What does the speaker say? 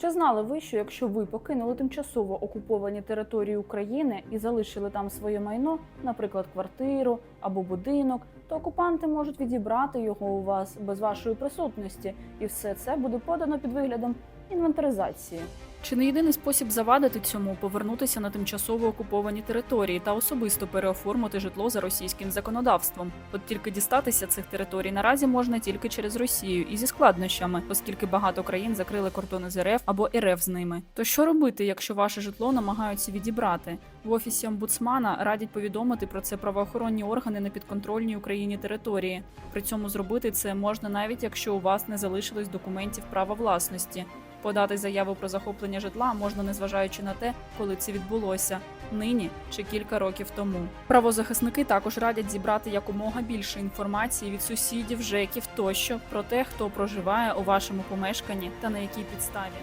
Чи знали ви, що якщо ви покинули тимчасово окуповані території України і залишили там своє майно, наприклад, квартиру або будинок, то окупанти можуть відібрати його у вас без вашої присутності, і все це буде подано під виглядом інвентаризації. Чи не єдиний спосіб завадити цьому повернутися на тимчасово окуповані території та особисто переоформити житло за російським законодавством? От тільки дістатися цих територій наразі можна тільки через Росію і зі складнощами, оскільки багато країн закрили кордони з РФ або РФ з ними. То що робити, якщо ваше житло намагаються відібрати? В офісі омбудсмана радять повідомити про це правоохоронні органи на підконтрольній Україні території. При цьому зробити це можна навіть якщо у вас не залишилось документів права власності. Подати заяву про захоплення житла можна, незважаючи на те, коли це відбулося нині чи кілька років тому. Правозахисники також радять зібрати якомога більше інформації від сусідів, жеків тощо про те, хто проживає у вашому помешканні та на якій підставі.